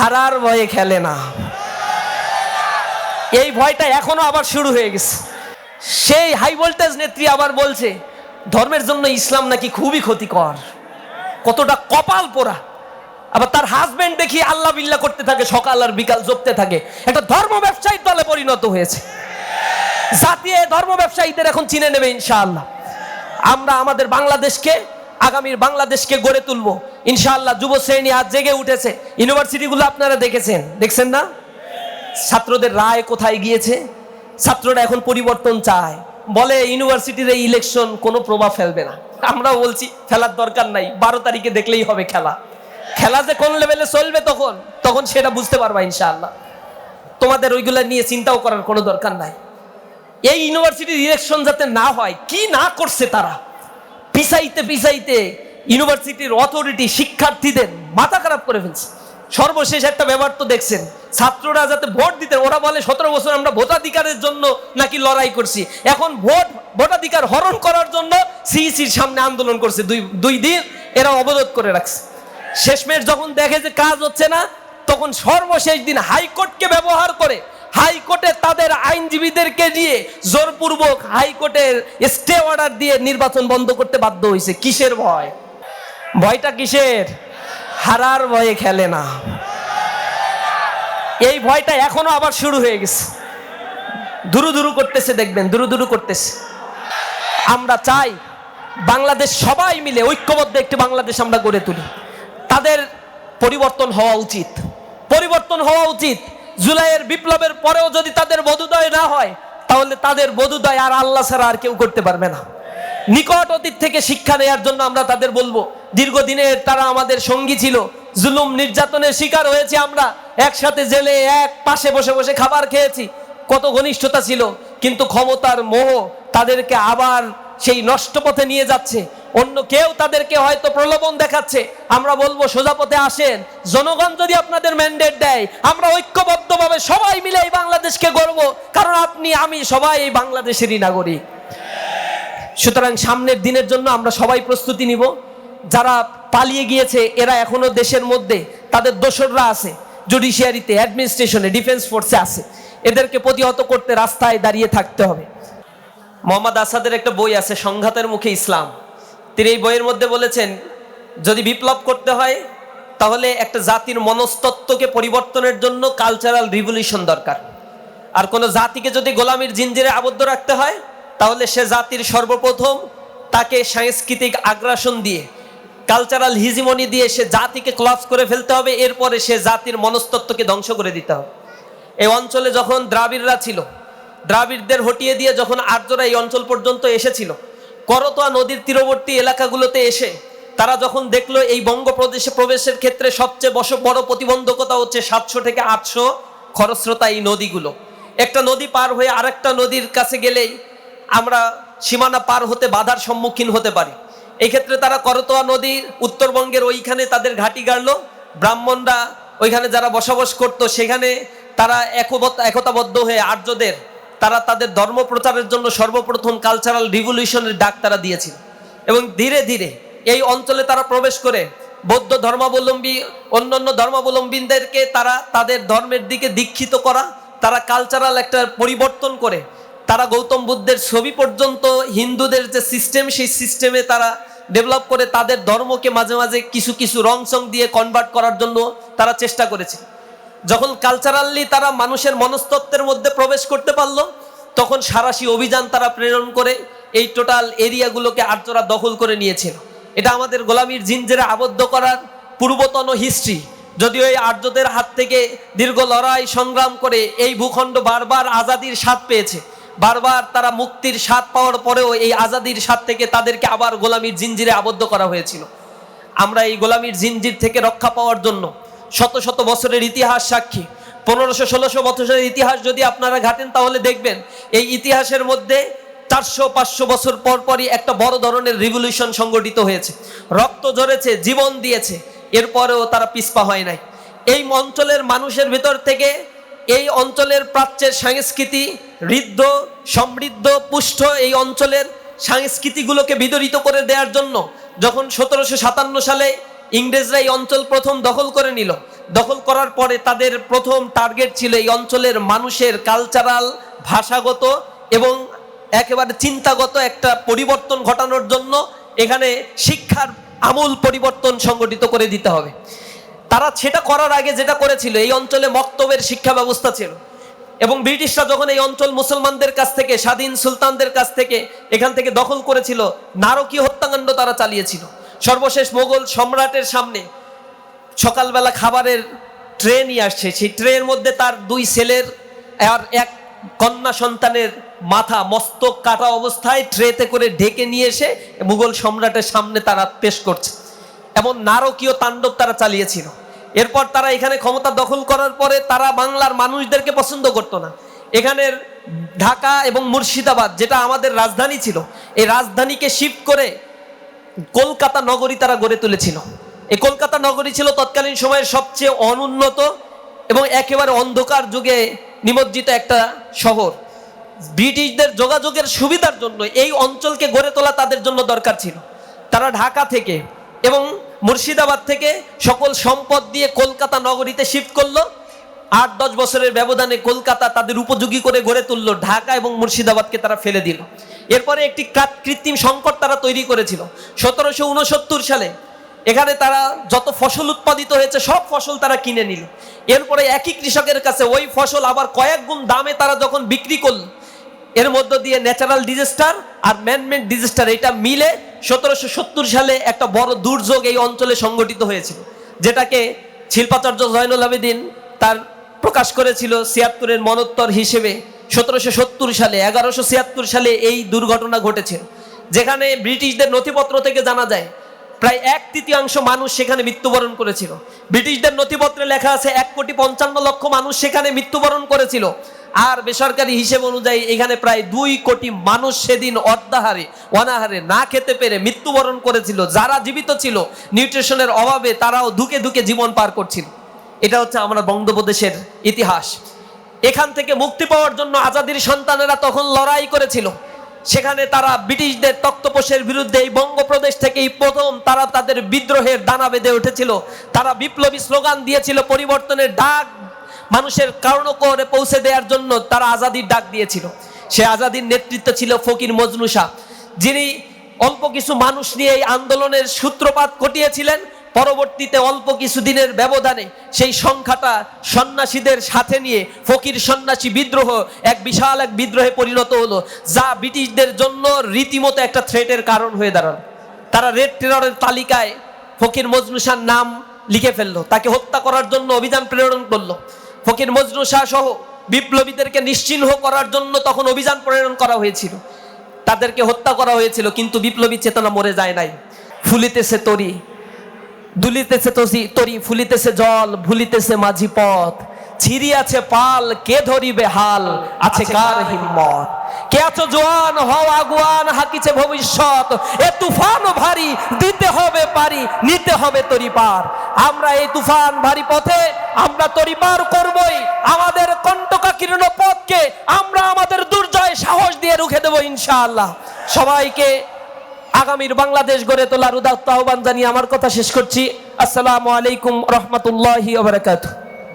হারার ভয়ে খেলে না। এই ভয়টা এখনও আবার শুরু হয়ে গেছে। সেই হাই ভোল্টেজ নেত্রী আবার বলছে, ধর্মের জন্য ইসলাম নাকি খুবই ক্ষতিকর। কতটা কপাল পোড়া। আবার তার হাজবেন্ড দেখি আল্লাহ বিল্লাহ করতে থাকে, সকাল আর বিকাল জপতে থাকে। একটা ধর্ম ব্যবসায়ীর দলে পরিণত হয়েছে। জাতীয় ধর্ম ব্যবসায়ীদের এখন চিনে নেবে ইনশাআল্লাহ। আমরা আমাদের বাংলাদেশকে, আগামীর বাংলাদেশকে গড়ে তুলবো। ইনশাআল্লাহ যুব শ্রেণি আজ জেগে উঠেছে। ইউনিভার্সিটিগুলো আপনারা দেখেছেন? দেখছেন না? ছাত্রদের রায় কোথায় গিয়েছে? ছাত্ররা এখন পরিবর্তন চায়। বলে ইউনিভার্সিটির এই ইলেকশন কোনো প্রভাব ফেলবে না। আমরা বলছি খেলার দরকার নাই। বারো তারিখে দেখলেই হবে খেলা। খেলা যে কোন লেভেলে চলবে তখন তখন সেটা বুঝতে পারবা ইনশাআল্লাহ। তোমাদের ওইগুলা নিয়ে চিন্তাও করার কোনো দরকার নাই। এই ইউনিভার্সিটির ইলেকশন যাতে না হয়, কি না করছে তারা? পিছাইতে পিছাইতে ইউনিভার্সিটির অথরিটি শিক্ষার্থীদের মাথা খারাপ করে ফেলছে। সর্বশেষ একটা ব্যাপার তো দেখছেন, ছাত্ররা যাতে ভোট দিতে, ওরা বলে সতেরো বছর আমরা ভোটাধিকারের জন্য নাকি লড়াই করছি। এখন ভোট, ভোটাধিকার হরণ করার জন্য সিইসির সামনে আন্দোলন করছে দুই দুই দিন এরা অবরোধ করে রাখছে। শেষমেশ যখন দেখে যে কাজ হচ্ছে না, তখন সর্বশেষ দিন হাইকোর্টকে ব্যবহার করে, হাইকোর্টে তাদের আইনজীবীদেরকে দিয়ে জোরপূর্বক হাইকোর্টের স্টে অর্ডার দিয়ে নির্বাচন বন্ধ করতে বাধ্য হয়েছে। কিসের ভয়? ভয়টা কিসের? হারার ভয়ে খেলে না। এই ভয়টা এখনও আবার শুরু হয়ে গেছে। দুরু দুরু করতেছে, দেখবেন, দুরু দুরু করতেছে। আমরা চাই বাংলাদেশ সবাই মিলে, ঐক্যবদ্ধ একটি বাংলাদেশ আমরা গড়ে তুলি। তাদের পরিবর্তন হওয়া উচিত। পরিবর্তন হওয়া উচিত। জুলাইয়ের বিপ্লবের পরেও যদি তাদের বধুদয় না হয়, তাহলে তাদের বধুদয় আর আল্লাহ ছাড়া আর কেউ করতে পারবে না। নিকট অতীত থেকে শিক্ষা নেওয়ার জন্য আমরা তাদের বলব দীর্ঘদিনের তারা আমাদের সঙ্গী ছিল, জুলুম নির্যাতনের শিকার হয়েছে আমরা, একসাথে জেলে এক পাশে বসে বসে খাবার খেয়েছি, কত ঘনিষ্ঠতা ছিল, কিন্তু ক্ষমতার মোহ তাদেরকে আবার সেই নষ্ট পথে নিয়ে যাচ্ছে, অন্য কেউ তাদেরকে হয়তো প্রলোভন দেখাচ্ছে, আমরা বলব সোজা পথে আসেন, জনগণ যদি আপনাদের ম্যান্ডেট দেয়, আমরা ঐক্যবদ্ধভাবে সবাই মিলে এই বাংলাদেশকে গড়ব, কারণ আপনি, আমি সবাই এই বাংলাদেশেরই নাগরিক। সুতরাং সামনের দিনের জন্য আমরা সবাই প্রস্তুতি নিব। যারা পালিয়ে গিয়েছে, এরা এখনও দেশের মধ্যে, তাদের দোসররা আছে জুডিশিয়ারিতে অ্যাডমিনিস্ট্রেশনে ডিফেন্স ফোর্সে আছে। এদেরকে প্রতিহত করতে রাস্তায় দাঁড়িয়ে থাকতে হবে। মোহাম্মদ আসাদের একটা বই আছে, সংঘাতের মুখে ইসলাম। তিনি এই বইয়ের মধ্যে বলেছেন, যদি বিপ্লব করতে হয়, তাহলে একটা জাতির মনস্তত্ত্বকে পরিবর্তনের জন্য কালচারাল রিভলিউশন দরকার। আর কোনো জাতিকে যদি গোলামির জিঞ্জিরে আবদ্ধ রাখতে হয় তাহলে সে জাতির সর্বপ্রথম তাকে সাংস্কৃতিক আগ্রাসন দিয়ে কালচারাল হিজিমনি দিয়ে সে জাতিকে ক্লাস করে ফেলতে হবে, এরপরে সে জাতির মনস্তত্ত্বকে ধ্বংস করে দিতে হবে। এই অঞ্চলে যখন দ্রাবিড়রা ছিল, দ্রাবিড়দের হটিয়ে দিয়ে যখন আর্যরা এই অঞ্চল পর্যন্ত এসেছিল, করতোয়া নদীর তীরবর্তী এলাকাগুলোতে এসে তারা যখন দেখল এই বঙ্গপ্রদেশে প্রবেশের ক্ষেত্রে সবচেয়ে বস, বড় প্রতিবন্ধকতা হচ্ছে সাতশো থেকে আটশো খরস্রোতা এই নদীগুলো। একটা নদী পার হয়ে আরেকটা নদীর কাছে গেলেই সীমানা পার হতে বাধার সম্মুখীন হতে পারি। এই ক্ষেত্রে তারা করতোয়া নদীর উত্তরবঙ্গের ওইখানে তাদের ঘাঁটি গাড়লো। ব্রাহ্মণরা ওইখানে যারা বসবাস করতো, সেখানে তারা একতাবদ্ধ হয়ে আর্যদের, তারা তাদের ধর্ম প্রচারের জন্য সর্বপ্রথম কালচারাল রিভলিউশনের ডাক তারা দিয়েছিল। এবং ধীরে ধীরে এই অঞ্চলে তারা প্রবেশ করে বৌদ্ধ ধর্মাবলম্বী, অন্যান্য ধর্মাবলম্বীদেরকে তারা তাদের ধর্মের দিকে দীক্ষিত করা, তারা কালচারাল একটা পরিবর্তন করে তারা গৌতম বুদ্ধের ছবি পর্যন্ত হিন্দুদের যে সিস্টেম সেই সিস্টেমে তারা ডেভেলপ করে তাদের ধর্মকে মাঝে মাঝে কিছু কিছু রং সং দিয়ে কনভার্ট করার জন্য তারা চেষ্টা করেছে। যখন কালচারালি তারা মানুষের মনস্তত্ত্বের মধ্যে প্রবেশ করতে পারল, তখন সারাশি অভিযান তারা প্রেরণ করে এই টোটাল এরিয়াগুলোকে আর্যরা দখল করে নিয়েছিল। এটা আমাদের গোলামীর জিঞ্জেরে আবদ্ধ করার পূর্বতন হিস্ট্রি যদিও এই আর্যদের হাত থেকে দীর্ঘ লড়াই সংগ্রাম করে এই ভূখণ্ড বারবার আজাদির স্বাদ পেয়েছে। বারবার তারা মুক্তির স্বাদ পাওয়ার পরেও এই আজাদির স্বাদ থেকে তাদেরকে আবার গোলামীর জিঞ্জিরে আবদ্ধ করা হয়েছিল। আমরা এই গোলামীর জিঞ্জির থেকে রক্ষা পাওয়ার জন্য শত শত বছরের ইতিহাস সাক্ষী। পনেরোশো, ষোলোশো বছরের ইতিহাস যদি আপনারা ঘাটেন, তাহলে দেখবেন এই ইতিহাসের মধ্যে চারশো, পাঁচশো বছর পর পরই একটা বড় ধরনের রিভলিউশন সংগঠিত হয়েছে। রক্ত ঝরেছে, জীবন দিয়েছে, এরপরেও তারা পিছপা হয় নাই। এই অঞ্চলের মানুষের ভিতর থেকে এই অঞ্চলের প্রাচ্যের সংস্কৃতি ঋদ্ধ সমৃদ্ধ, পুষ্ট এই অঞ্চলের সংস্কৃতিগুলোকে বিদরিত করে দেওয়ার জন্য যখন সতেরোশো সাতান্ন সালে ইংরেজরা এই অঞ্চল প্রথম দখল করে নিল, দখল করার পরে তাদের প্রথম টার্গেট ছিল এই অঞ্চলের মানুষের কালচারাল, ভাষাগত এবং একেবারে চিন্তাগত একটা পরিবর্তন ঘটানোর জন্য এখানে শিক্ষার আমূল পরিবর্তন সংগঠিত করে দিতে হবে। তারা সেটা করার আগে যেটা করেছিল, এই অঞ্চলে মক্তবের শিক্ষা ব্যবস্থা ছিল। এবং ব্রিটিশরা যখন এই অঞ্চল মুসলমানদের কাছ থেকে, স্বাধীন সুলতানদের কাছ থেকে এখান থেকে দখল করেছিল, নারকীয় হত্যাকাণ্ড তারা চালিয়েছিল। সর্বশেষ মোগল সম্রাটের সামনে সকালবেলা খাবারের ট্রে নিয়ে আসছে। সেই ট্রের মধ্যে তার দুই ছেলের আর এক কন্যা সন্তানের মাথা মস্তক কাটা অবস্থায় ট্রেতে করে ঢেকে নিয়ে এসে মুঘল সম্রাটের সামনে তারা পেশ করছে। এমন নারকীয় তাণ্ডব তারা চালিয়েছিল। এরপর তারা এখানে ক্ষমতা দখল করার পরে তারা বাংলার মানুষদেরকে পছন্দ করতো না। এখানের ঢাকা এবং মুর্শিদাবাদ, যেটা আমাদের রাজধানী ছিল, এই রাজধানীকে শিফট করে কলকাতা নগরী তারা গড়ে তুলেছিল। এই কলকাতা নগরী ছিল তৎকালীন সময়ের সবচেয়ে অনুন্নত এবং একেবারে অন্ধকার যুগে নিমজ্জিত একটা শহর। ব্রিটিশদের যোগাযোগের সুবিধার জন্য এই অঞ্চলকে গড়ে তোলা তাদের জন্য দরকার ছিল। তারা ঢাকা থেকে এবং মুর্শিদাবাদ থেকে সকল সম্পদ দিয়ে কলকাতা নগরীতে শিফট করল। আট, দশ বছরের ব্যবধানে কলকাতা তাদের উপযোগী করে গড়ে তুললো, ঢাকা এবং মুর্শিদাবাদকে তারা ফেলে দিল। এরপরে একটি কাত- কৃত্রিম সংকট তারা তৈরি করেছিল। সতেরোশো উনসত্তর সালে এখানে তারা যত ফসল উৎপাদিত হয়েছে, সব ফসল তারা কিনে নিল। এরপরে একই কৃষকের কাছে ওই ফসল আবার কয়েক গুণ দামে তারা যখন বিক্রি করল, এর মধ্য দিয়ে ন্যাচারাল ডিজাস্টার আর ম্যানমেড ডিজাস্টার এটা মিলে সতেরোশো সত্তর সালে একটা বড় দুর্যোগ এই অঞ্চলে সংগঠিত হয়েছিল, যেটাকে শিল্পাচার্য জয়নুল আবেদিন তার প্রকাশ করেছিল ছিয়াত্তরের মনোত্তর হিসেবে সতেরোশো সত্তর সালে, এগারোশো ছিয়াত্তর সালে এই দুর্ঘটনা ঘটেছে, যেখানে ব্রিটিশদের নথিপত্র থেকে জানা যায় প্রায় এক তৃতীয়াংশ মানুষ সেখানে মৃত্যুবরণ করেছিল। ব্রিটিশদের নথিপত্রে লেখা আছে, এক কোটি পঞ্চান্ন লক্ষ মানুষ সেখানে মৃত্যুবরণ করেছিল। আর বেসরকারি হিসেব অনুযায়ী এখানে প্রায় দুই কোটি মানুষ সেদিন অর্ধাহারে অনাহারে, না খেতে পেরে মৃত্যুবরণ করেছিল। যারা জীবিত ছিল, নিউট্রিশনের অভাবে তারাও ধুকে ধুকে জীবন পার করছিল। এটা হচ্ছে আমরা বঙ্গপ্রদেশের ইতিহাস। এখান থেকে মুক্তি পাওয়ার জন্য আজাদির সন্তানেরা তখন লড়াই করেছিল। সেখানে তারা ব্রিটিশদের তক্তপোষের বিরুদ্ধে এই বঙ্গপ্রদেশ থেকেই প্রথম তারা তাদের বিদ্রোহের দানা বেঁধে উঠেছিল। তারা বিপ্লবী স্লোগান দিয়েছিল, পরিবর্তনের ডাক মানুষের কারণ করে পৌঁছে দেওয়ার জন্য তারা আজাদির ডাক দিয়েছিল। সে আজাদির নেতৃত্ব ছিল ফকির মজনু শাহ যিনি অল্প কিছু মানুষ নিয়ে এই আন্দোলনের সূত্রপাত ঘটিয়েছিলেন। পরবর্তীতে অল্প কিছু দিনের ব্যবধানে সেই সংখ্যাটা সন্ন্যাসীদের সাথে নিয়ে ফকির সন্ন্যাসী বিদ্রোহ, এক বিশাল এক বিদ্রোহে পরিণত হলো, যা ব্রিটিশদের জন্য রীতিমতো একটা থ্রেটের কারণ হয়ে দাঁড়াল। তারা রেড টেররের তালিকায় ফকির মজনুসার নাম লিখে ফেলল, তাকে হত্যা করার জন্য অভিযান প্রেরণ করল। ফকির মজনু শাহ সহ বিপ্লবীদেরকে নিশ্চিহ্ন করার জন্য তখন অভিযান প্রেরণ করা হয়েছিল। তাদেরকে হত্যা করা হয়েছিল কিন্তু বিপ্লবী চেতনা মরে যায় নাই। ফুলিতেছে তরি দুলিতেছে তসি তরি ফুলিতেছে জল ভুলিতেছে মাঝি পথ। ছিড়িয়াছে পাল কে ধরিবে হাল? আছে কার হিম্মত? কে জোয়ান? হও আগুয়ান, হাকিছে ভবিষ্যৎ। এ তুফান ভারী, দিতে হবে পারি, নিতে হবে তরি পার। আমরা এই তুফান ভারী পথে, আমরা তরি পার করবই। আমাদের কণ্টকাকীর্ণ পথকে আমরা আমাদের দুর্জয় সাহস দিয়ে রুখে দেবো ইনশাআল্লাহ। সবাইকে আগামীর বাংলাদেশ গড়ে তোলার উদাত্ত আহ্বান জানিয়ে আমার কথা শেষ করছি। আসসালামু আলাইকুম রহমতুল্লাহি ওবরাকাতুহ